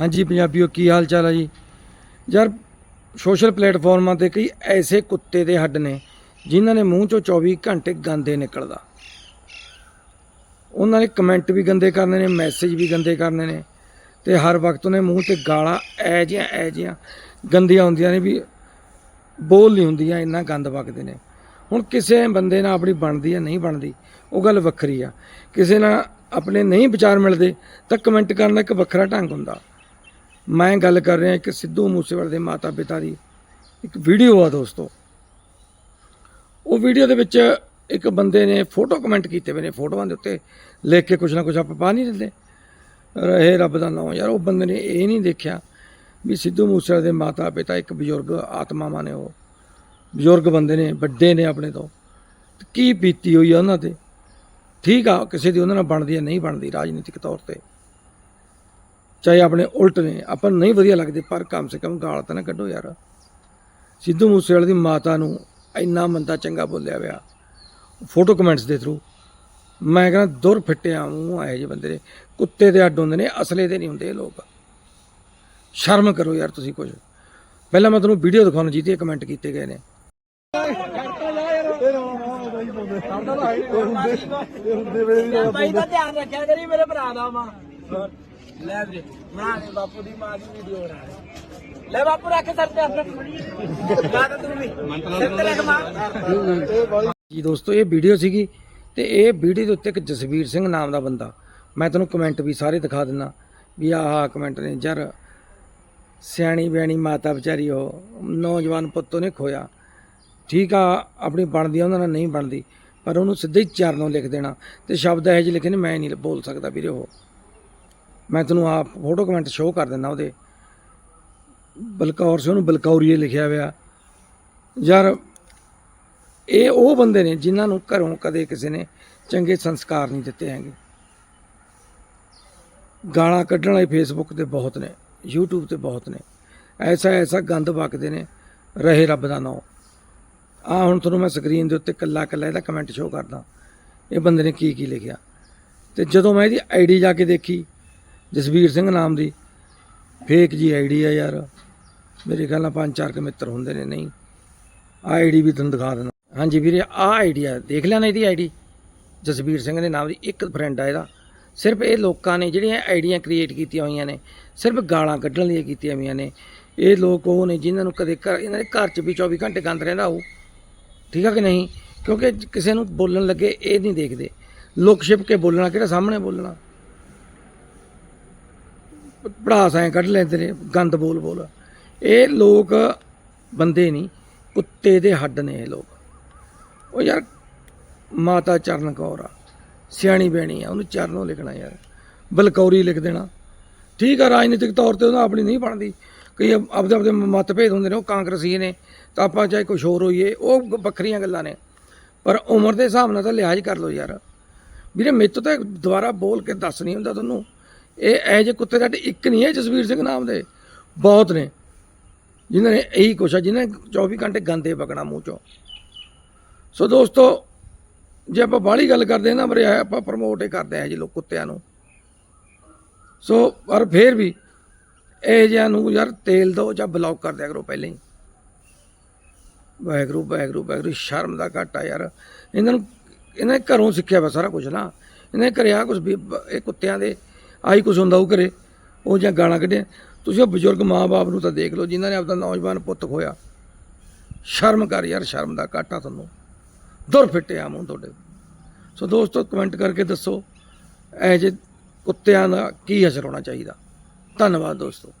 ਹਾਂਜੀ ਪੰਜਾਬੀਓ, ਕੀ ਹਾਲ ਚਾਲ ਹੈ ਜੀ? ਯਾਰ ਸੋਸ਼ਲ ਪਲੇਟਫਾਰਮਾਂ ਤੇ ਕਈ ਐਸੇ ਕੁੱਤੇ ਦੇ ਹੱਡ ਨੇ ਜਿਨ੍ਹਾਂ ਨੇ ਮੂੰਹ ਚੋਂ 24 ਘੰਟੇ ਗੰਦੇ ਨਿਕਲਦਾ। ਉਹਨਾਂ ਨੇ ਕਮੈਂਟ ਵੀ ਗੰਦੇ ਕਰਨੇ ਨੇ ਮੈਸੇਜ ਵੀ ਗੰਦੇ ਕਰਨੇ ਨੇ ਤੇ ਹਰ ਵਕਤ ਉਹਨੇ ਮੂੰਹ ਤੇ ਗਾਲਾਂ ਐ ਜਿਹੀਆਂ ਐ ਜਿਹੀਆਂ ਗੰਦੀਆਂ ਹੁੰਦੀਆਂ ਨੇ ਵੀ ਬੋਲ ਨਹੀਂ ਹੁੰਦੀਆਂ, ਇੰਨਾ ਗੰਦ ਵਗਦੇ ਨੇ। ਹੁਣ ਕਿਸੇ ਬੰਦੇ ਨਾਲ ਆਪਣੀ ਬਣਦੀ ਹੈ ਨਹੀਂ ਬਣਦੀ, ਉਹ ਗੱਲ ਵੱਖਰੀ ਆ। ਕਿਸੇ ਨਾਲ ਆਪਣੇ ਨਹੀਂ ਵਿਚਾਰ ਮਿਲਦੇ ਤਾਂ ਕਮੈਂਟ ਕਰਨ ਦਾ ਇੱਕ ਵੱਖਰਾ ਢੰਗ ਹੁੰਦਾ। ਮੈਂ ਗੱਲ ਕਰ ਰਿਹਾ ਇੱਕ ਸਿੱਧੂ ਮੂਸੇਵਾਲੇ ਦੇ ਮਾਤਾ ਪਿਤਾ ਦੀ, ਇੱਕ ਵੀਡੀਓ ਆ ਦੋਸਤੋ। ਉਹ ਵੀਡੀਓ ਦੇ ਵਿੱਚ ਇੱਕ ਬੰਦੇ ਨੇ ਫੋਟੋ ਕਮੈਂਟ ਕੀਤੇ ਹੋਏ ਨੇ ਫੋਟੋਆਂ ਦੇ ਉੱਤੇ, ਲਿਖ ਕੇ ਕੁਛ ਨਾ ਕੁਛ ਆਪਾਂ ਪਾ ਨਹੀਂ ਦਿੰਦੇ। ਰਹੇ ਰੱਬ ਦਾ ਨਾਮ, ਯਾਰ ਉਹ ਬੰਦੇ ਨੇ ਇਹ ਨਹੀਂ ਦੇਖਿਆ ਵੀ ਸਿੱਧੂ ਮੂਸੇਵਾਲੇ ਦੇ ਮਾਤਾ ਪਿਤਾ ਇੱਕ ਬਜ਼ੁਰਗ ਆਤਮਾਵਾਂ ਨੇ ਉਹ। ਬਜ਼ੁਰਗ ਬੰਦੇ ਨੇ, ਵੱਡੇ ਨੇ ਆਪਣੇ ਤੋਂ। ਕੀ ਬੀਤੀ ਹੋਈ ਆ ਉਹਨਾਂ ਤੇ? ਠੀਕ ਆ, ਕਿਸੇ ਦੀ ਉਹਨਾਂ ਨਾਲ ਬਣਦੀ ਹੈ ਨਹੀਂ ਬਣਦੀ ਰਾਜਨੀਤਿਕ ਤੌਰ ਤੇ। ਚਾਹੇ ਆਪਣੇ ਉਲਟ ਨੇ ਆਪਾਂ ਨੂੰ ਨਹੀਂ ਵਧੀਆ ਲੱਗਦੇ ਪਰ ਕਮ ਸੇ ਕਮ ਗਾਲ ਤਾਂ ਨਾ ਕੱਢੋ ਯਾਰ। ਸਿੱਧੂ ਮੂਸੇਵਾਲੇ ਦੀ ਮਾਤਾ ਨੂੰ ਇੰਨਾ ਮੰਦਾ ਚੰਗਾ ਬੋਲਿਆ ਹੋਇਆ ਫੋਟੋ ਕਮੈਂਟਸ ਦੇ ਥਰੂ ਮੈਂ ਕਹਿੰਦਾ ਦੁਰ ਫਿੱਟਿਆ ਮੂੰਹ ਆਏ ਜੇ ਬੰਦੇ ਦੇ। ਕੁੱਤੇ ਦੇ ਅੱਡ ਹੁੰਦੇ ਨੇ ਅਸਲੇ ਦੇ ਨਹੀਂ ਹੁੰਦੇ ਇਹ ਲੋਕ। ਸ਼ਰਮ ਕਰੋ ਯਾਰ ਤੁਸੀਂ ਕੁਝ। ਪਹਿਲਾਂ ਮੈਂ ਤੁਹਾਨੂੰ ਵੀਡੀਓ ਦਿਖਾਉਣ ਜੀ ਤੇ ਕਮੈਂਟ ਕੀਤੇ ਗਏ ਨੇ। ਬਾਈ ਦਾ ਧਿਆਨ ਰੱਖਿਆ ਕਰੀ ਮੇਰੇ ਭਰਾ ਦਾ ਮਾਂ। ਲੈ ਵੀਰੇ, ਬਣਾ ਲੈ ਬਾਪੂ ਦੀ ਮਾਂ ਦੀ ਵੀਡੀਓ ਬਣਾ ਲੈ। ਲੈ ਬਾਪੂ, ਰੱਖ ਸਰ ਤੇ ਆਪਣੇ ਗਾ ਤਾਂ ਤੂੰ ਵੀ। ਸਿਰ ਤੇ ਰੱਖ ਮਾਂ। ਜੀ ਦੋਸਤੋ, ਇਹ ਵੀਡੀਓ ਸੀਗੀ ਤੇ ਇਹ ਵੀਡੀਓ ਦੇ ਉੱਤੇ ਇੱਕ ਜਸਵੀਰ ਸਿੰਘ ਨਾਮ ਦਾ ਬੰਦਾ। ਮੈਂ ਤੁਹਾਨੂੰ ਕਮੈਂਟ ਵੀ ਸਾਰੇ ਦਿਖਾ ਦਿੰਦਾ ਵੀ ਆਹ ਕਮੈਂਟ ਨੇ। ਯਾਰ ਸਿਆਣੀ ਬਿਆਣੀ ਮਾਤਾ ਵਿਚਾਰੀ ਉਹ ਨੌਜਵਾਨ ਪੁੱਤ ਉਹਨੇ ਖੋਇਆ। ਠੀਕ ਆ, ਆਪਣੀ ਬਣਦੀ ਉਹਨਾਂ ਨਾਲ ਨਹੀਂ ਬਣਦੀ। ਪਰ ਉਹਨੂੰ ਸਿੱਧੇ ਹੀ ਚਰਨੋਂ ਲਿਖ ਦੇਣਾ। ਤੇ ਸ਼ਬਦ ਇਹੋ ਜਿਹੇ ਲਿਖੇ ਨੇ, ਮੈਂ ਨਹੀਂ ਬੋਲ ਸਕਦਾ ਵੀਰੇ ਉਹ। ਮੈਂ ਤੁਹਾਨੂੰ ਆਪ ਫੋਟੋ ਕਮੈਂਟ ਸ਼ੋਅ ਕਰ ਦਿੰਦਾ ਉਹਦੇ। ਬਲਕੌਰ ਸਿੰਘ ਨੂੰ ਬਲਕੌਰੀਏ ਲਿਖਿਆ ਹੋਇਆ। ਯਾਰ, ਇਹ ਉਹ ਬੰਦੇ ਨੇ ਜਿਨ੍ਹਾਂ ਨੂੰ ਘਰੋਂ ਕਦੇ ਕਿਸੇ ਨੇ ਚੰਗੇ ਸੰਸਕਾਰ ਨਹੀਂ ਦਿੱਤੇ ਹੈਗੇ। ਗਾਲਾਂ ਕੱਢਣ ਵਾਲੇ ਫੇਸਬੁੱਕ ਤੇ ਬਹੁਤ ਨੇ, YouTube ਤੇ ਬਹੁਤ ਨੇ। ਐਸਾ ਐਸਾ ਗੰਦ ਵਗਦੇ ਨੇ, ਰਹੇ ਰੱਬ ਦਾ ਨਾਮ। ਆ ਹੁਣ ਤੁਹਾਨੂੰ ਮੈਂ ਸਕਰੀਨ ਦੇ ਉੱਤੇ ਕੱਲਾ ਕੱਲਾ ਇਹਦਾ ਕਮੈਂਟ ਸ਼ੋਅ ਕਰਦਾ। ਇਹ ਬੰਦੇ ਨੇ ਕੀ ਕੀ ਲਿਖਿਆ। ਤੇ ਜਦੋਂ ਮੈਂ ਇਹਦੀ ਆਈਡੀ ਜਾ ਕੇ ਦੇਖੀ ਜਸਵੀਰ ਸਿੰਘ ਨਾਮ ਦੀ। ਫੇਕ ਜੀ ਆਈਡੀ ਆ ਯਾਰ। ਮੇਰੇ ਖਿਆਲ ਨਾਲ ਪੰਜ ਚਾਰ ਕੁ ਮਿੱਤਰ ਹੁੰਦੇ ਨੇ, ਨਹੀਂ। ਆਈਡੀ ਵੀ ਤੁਹਾਨੂੰ ਦਿਖਾ ਦਿੰਦਾ। ਹਾਂਜੀ ਵੀਰੇ ਆ ਆਈਡੀ ਆ। ਦੇਖ ਲਿਆ ਨਾ ਇਹਦੀ ਆਈਡੀ ਜਸਵੀਰ ਸਿੰਘ ਦੇ ਨਾਮ ਦੀ ਇੱਕ ਫਰੈਂਡ ਆ ਇਹਦਾ। ਸਿਰਫ ਇਹ ਲੋਕਾਂ ਨੇ ਜਿਹੜੀਆਂ ਆਈਡੀਆਂ ਕ੍ਰੀਏਟ ਕੀਤੀਆਂ ਹੋਈਆਂ ਨੇ, ਸਿਰਫ ਗਾਲਾਂ ਕੱਢਣ ਲਈ ਕੀਤੀਆਂ ਹੋਈਆਂ ਨੇ। ਇਹ ਲੋਕ ਉਹ ਨੇ ਜਿਨ੍ਹਾਂ ਨੂੰ ਕਦੇ ਘਰ, ਇਹਨਾਂ ਦੇ ਘਰ 'ਚ ਵੀ 24 ਘੰਟੇ ਗੰਦ ਰਹਿੰਦਾ ਉਹ ਠੀਕ ਆ ਕਿ ਨਹੀਂ? ਕਿਉਂਕਿ ਕਿਸੇ ਨੂੰ ਬੋਲਣ ਲੱਗੇ ਇਹ ਨਹੀਂ ਦੇਖਦੇ। ਲੋਕ ਛਿਪ ਕੇ ਬੋਲਣਾ, ਕਿਹੜਾ ਸਾਹਮਣੇ ਬੋਲਣਾ? ਪੜਾਸ ਐ ਕੱਢ ਲੈਂਦੇ ਨੇ, ਗੰਦ ਬੋਲ ਬੋਲ। ਇਹ ਲੋਕ ਬੰਦੇ ਨਹੀਂ, ਕੁੱਤੇ ਦੇ ਹੱਡ ਨੇ ਇਹ ਲੋਕ। ਉਹ ਯਾਰ ਮਾਤਾ ਚਰਨ ਕੌਰ ਆ, ਸਿਆਣੀ ਬੈਣੀ ਆ, ਉਹਨੂੰ ਚਰਨੋਂ ਲਿਖਣਾ ਯਾਰ, ਬਲਕੌਰੀ ਲਿਖ ਦੇਣਾ। ਠੀਕ ਆ, ਰਾਜਨੀਤਿਕ ਤੌਰ ਤੇ ਉਹਨਾਂ ਆਪਣੀ ਨਹੀਂ ਬਣਦੀ। ਕਈ ਆਪਦੇ ਆਪਦੇ ਮਤਭੇਦ ਹੁੰਦੇ ਨੇ, ਉਹ ਕਾਂਗਰਸੀ ਨੇ, ਤਾਂ ਆਪਾਂ ਚਾਹੇ ਕੁਛ ਹੋਰ ਹੋਈਏ, ਉਹ ਵੱਖਰੀਆਂ ਗੱਲਾਂ ਨੇ। ਪਰ ਉਮਰ ਦੇ ਹਿਸਾਬ ਨਾਲ ਤਾਂ ਲਿਹਾਜ਼ ਕਰ ਲਓ ਯਾਰ। ਵੀਰੇ, ਮੇਰੇ ਤੋਂ ਤਾਂ ਦੁਬਾਰਾ ਬੋਲ ਕੇ ਦੱਸ ਨਹੀਂ ਹੁੰਦਾ ਤੁਹਾਨੂੰ। ਇਹ ਐ ਜੇ ਕੁੱਤੇ ਦਾ ਇੱਕ ਨਹੀਂ ਹੈ ਜਸਵੀਰ ਸਿੰਘ ਨਾਮ ਦੇ ਬਹੁਤ ਨੇ। ਜਿਨ੍ਹਾਂ ਨੇ ਇਹੀ ਕੁਛ ਆ, ਜਿਨ੍ਹਾਂ ਨੇ 24 ਘੰਟੇ ਗੰਦੇ ਪਕਣਾ ਮੂੰਹ ਚੋਂ। ਸੋ ਦੋਸਤੋ, ਜੇ ਆਪਾਂ ਬਾਹਲੀ ਗੱਲ ਕਰਦੇ ਹਾਂ ਨਾ ਬਰੇ ਆਪਾਂ ਪ੍ਰਮੋਟ ਹੀ ਕਰਦੇ ਆ ਜੀ ਲੋਕ ਕੁੱਤਿਆਂ ਨੂੰ। ਸੋ, ਪਰ ਫੇਰ ਵੀ ਇਹ ਜਿਹਾ ਨੂੰ ਯਾਰ ਤੇਲ ਦਿਓ ਜਾਂ ਬਲੌਕ ਕਰ ਦਿਆ ਕਰੋ ਪਹਿਲਾਂ ਹੀ। ਵਾਹਿਗੁਰੂ ਵਾਹਿਗੁਰੂ ਵਾਹਿਗੁਰੂ ਸ਼ਰਮ ਦਾ ਘਾਟਾ ਯਾਰ। ਇਹਨਾਂ ਨੂੰ, ਇਹਨਾਂ ਘਰੋਂ ਸਿੱਖਿਆ ਵਾ ਸਾਰਾ ਕੁਝ ਨਾ। ਇਹਨੇ ਨੇ ਕਰਿਆ ਕੁਝ ਵੀ, ਇਹ ਕੁੱਤਿਆਂ ਦੇ ਆਹੀ ਕੁਝ ਹੁੰਦਾ ਉਹ ਘਰੇ, ਉਹ ਜਾਂ ਗਾਣਾ ਕੱਢਿਆ। ਤੁਸੀਂ ਉਹ ਬਜ਼ੁਰਗ ਮਾਂ-ਬਾਪ ਨੂੰ ਤਾਂ ਦੇਖ ਲਓ, ਜਿਨ੍ਹਾਂ ਨੇ ਆਪਦਾ ਨੌਜਵਾਨ ਪੁੱਤ ਖੋਇਆ। ਸ਼ਰਮ ਕਰ ਯਾਰ, ਸ਼ਰਮ ਦਾ ਘਾਟਾ ਤੁਹਾਨੂੰ। ਦੁਰ ਫਿੱਟਿਆ ਮੂੰਹ ਤੁਹਾਡੇ। ਸੋ ਦੋਸਤੋ ਕਮੈਂਟ ਕਰਕੇ ਦੱਸੋ, ਇਹ ਜੇ ਕੁੱਤਿਆਂ ਦਾ ਕੀ ਅਸਰ ਹੋਣਾ ਚਾਹੀਦਾ। ਧੰਨਵਾਦ ਦੋਸਤੋ।